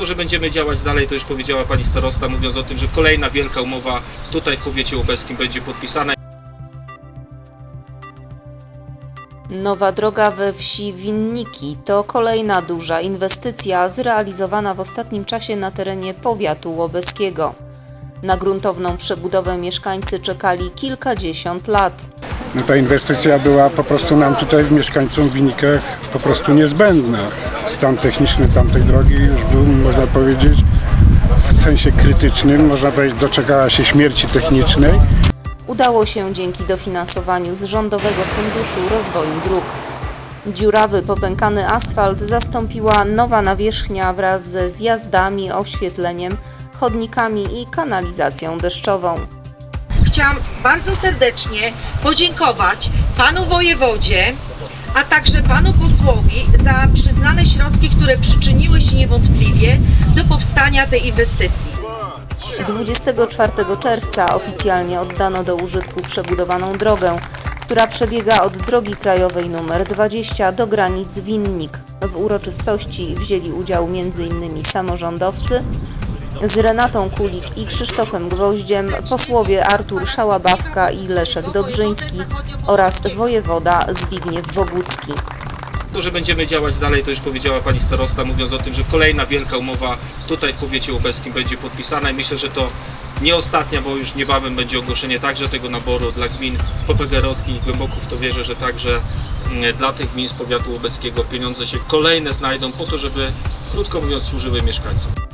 To, że będziemy działać dalej, to już powiedziała pani starosta, mówiąc o tym, że kolejna wielka umowa tutaj w powiecie łobęskim będzie podpisana. Nowa droga we wsi Winniki to kolejna duża inwestycja zrealizowana w ostatnim czasie na terenie powiatu łobeskiego. Na gruntowną przebudowę mieszkańcy czekali kilkadziesiąt lat. No ta inwestycja była po prostu nam tutaj mieszkańcom w Winikach po prostu niezbędna. Stan techniczny tamtej drogi już był, można powiedzieć, w sensie krytycznym, można powiedzieć, doczekała się śmierci technicznej. Udało się dzięki dofinansowaniu z Rządowego Funduszu Rozwoju Dróg. Dziurawy, popękany asfalt zastąpiła nowa nawierzchnia wraz ze zjazdami, oświetleniem, chodnikami i kanalizacją deszczową. Chciałam bardzo serdecznie podziękować panu wojewodzie, a także panu posłowi za przyznane środki, które przyczyniły się niewątpliwie do powstania tej inwestycji. 24 czerwca oficjalnie oddano do użytku przebudowaną drogę, która przebiega od drogi krajowej nr 20 do granic Winnik. W uroczystości wzięli udział m.in. samorządowcy z Renatą Kulik i Krzysztofem Gwoździem, posłowie Artur Szałabawka i Leszek Dobrzyński oraz wojewoda Zbigniew Bogucki. To, że będziemy działać dalej, to już powiedziała pani starosta, mówiąc o tym, że kolejna wielka umowa tutaj w powiecie łobęskim będzie podpisana i myślę, że to nie ostatnia, bo już niebawem będzie ogłoszenie także tego naboru dla gmin Popegerockich i Głęboków. To wierzę, że także mm, dla tych gmin z powiatu łobęskiego pieniądze się kolejne znajdą po to, żeby krótko mówiąc służyły mieszkańcom.